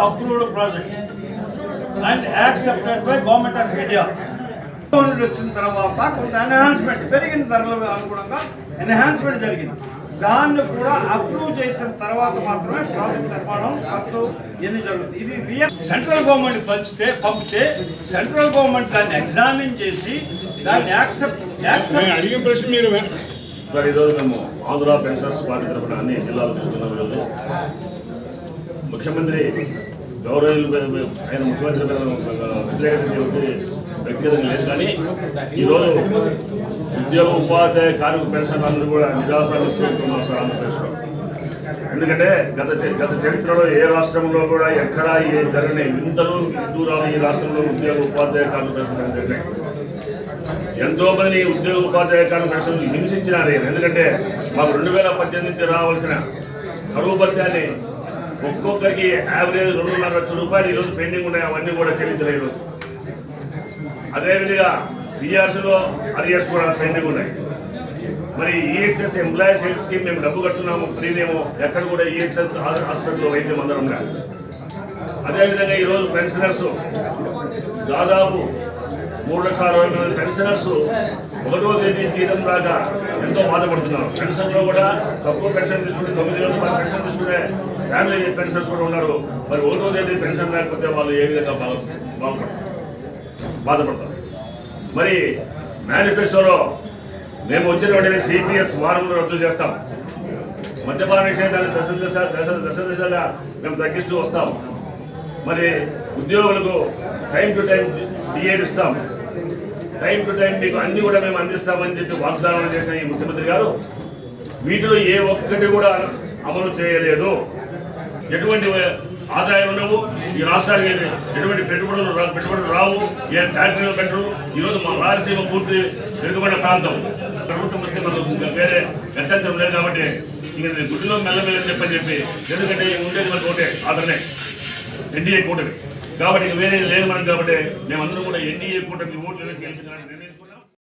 project and accepted by government of India. వచ్చిన తర్వాత కొంత ఎన్హాన్స్మెంట్ పెరిగిన ధరల అనుగుణంగా ఎన్హాన్స్మెంట్ జరిగింది. దాన్ని కూడా అప్రూవ్ చేసిన తర్వాత మాత్రమే ప్రాజెక్ట్ నిర్మాణం ఖర్చు ఎన్ని జరుగుతుంది? ఇది రియల్ సెంట్రల్ గవర్నమెంట్ పంచితే పంపితే సెంట్రల్ గవర్నమెంట్ దాన్ని ఎగ్జామిన్ చేసి దాన్ని యాక్సెప్ట్ యాక్సెప్ట్ అడిగిన ప్రశ్న మీరు సార్ ఈరోజు మేము ఆంధ్ర పెన్షనర్స్ పార్టీ తరఫున అన్ని జిల్లాలు చూస్తున్నాం ఈరోజు. ముఖ్యమంత్రి గౌరవ ఆయన ముఖ్యమంత్రి వ్యతిరేకత వ్యక్తిగతంగా లేదు. కానీ ఈరోజు ఉద్యోగ ఉపాధ్యాయ కార్మిక పెన్షన్ అందరూ కూడా నిరాశ నిస్సంటున్నారు సార్ ఆంధ్రప్రదేశ్లో. ఎందుకంటే గత గత చరిత్రలో ఏ రాష్ట్రంలో కూడా ఎక్కడా ఏ ధరని వింతలు దూరాలు ఈ రాష్ట్రంలో ఉద్యోగ ఉపాధ్యాయ కార్మిక పెన్షన్ చేశాయి ఎంతో మంది ఉద్యోగ ఉపాధ్యాయ కార్మికులు హింసించినారు ఎందుకంటే మాకు రెండు వేల పద్దెనిమిది రావాల్సిన కరువు భత్యాన్ని ఒక్కొక్కరికి యావరేజ్ రెండున్నర లక్షల రూపాయలు ఈరోజు పెండింగ్ ఉన్నాయి అవన్నీ కూడా చెల్లించలేదు అదేవిధంగా పిఆర్సీలో అరియర్స్ కూడా పెండింగ్ ఉన్నాయి. మరి ఈహెచ్ఎస్ ఎంప్లాయీస్ హెల్త్ స్కీమ్ మేము డబ్బు కడుతున్నాము ప్రీమియం ఎక్కడ కూడా ఈహెచ్ఎస్ హాస్పిటల్లో వైద్యం అందరం ఉన్నాయి అదేవిధంగా ఈరోజు పెన్షనర్స్ దాదాపు మూడు లక్షల అరవై మంది పెన్షనర్స్ ఒకటో తేదీ జీతం దాకా ఎంతో బాధపడుతున్నారు. పెన్షన్లో కూడా తక్కువ పెన్షన్ తీసుకుని తొమ్మిది వేల రూపాయల పెన్షన్ తీసుకునే ఫ్యామిలీ పెన్షనర్స్ కూడా ఉన్నారు. మరి ఒకటో తేదీ పెన్షన్ లేకపోతే వాళ్ళు ఏ విధంగా బాధ బాధపడతారు బాధపడతారు. మరి మేనిఫెస్టోలో మేము వచ్చిన వెంటనే సిపిఎస్ వారంలో రద్దు చేస్తాం. మద్యపాన నిషేధాన్ని దశ దశ దశ దశ దశగా మేము తగ్గిస్తూ వస్తాం. మరి ఉద్యోగులకు టైం టు టైం డిఏలు ఇస్తాం. టైం టు టైం మీకు అన్ని కూడా మేము అందిస్తామని చెప్పి వాగ్దానం చేసిన ఈ ముఖ్యమంత్రి గారు. వీటిలో ఏ ఒక్కటి కూడా అమలు చేయలేదు. ఎటువంటి ఆదాయం ఉండవు. ఈ రాష్ట్రానికి ఎటువంటి పెట్టుబడులు రా- పెట్టుబడులు రావు. ఏ ఫ్యాక్టరీలు పెట్టరు. ఈరోజు మా రాయలసీమ పూర్తి వెనుకబడిన ప్రాంతం. ప్రభుత్వం వస్తే మాకు ఇంకా వేరే గత్యంతరం లేదు కాబట్టి ఇక నేను గుడ్డిలో మెల్లమెల్లని చెప్పని చెప్పి ఎందుకంటే ఉండేది మనకు ఒకటే ఆదరణే. ఎన్డీఏ కూటమి. కాబట్టి ఇక వేరే లేదు మనకు కాబట్టి మేమందరం కూడా ఎన్డీఏ కూటమికి ఓట్లు వేసి గెలిపించాలని నిర్ణయించుకుని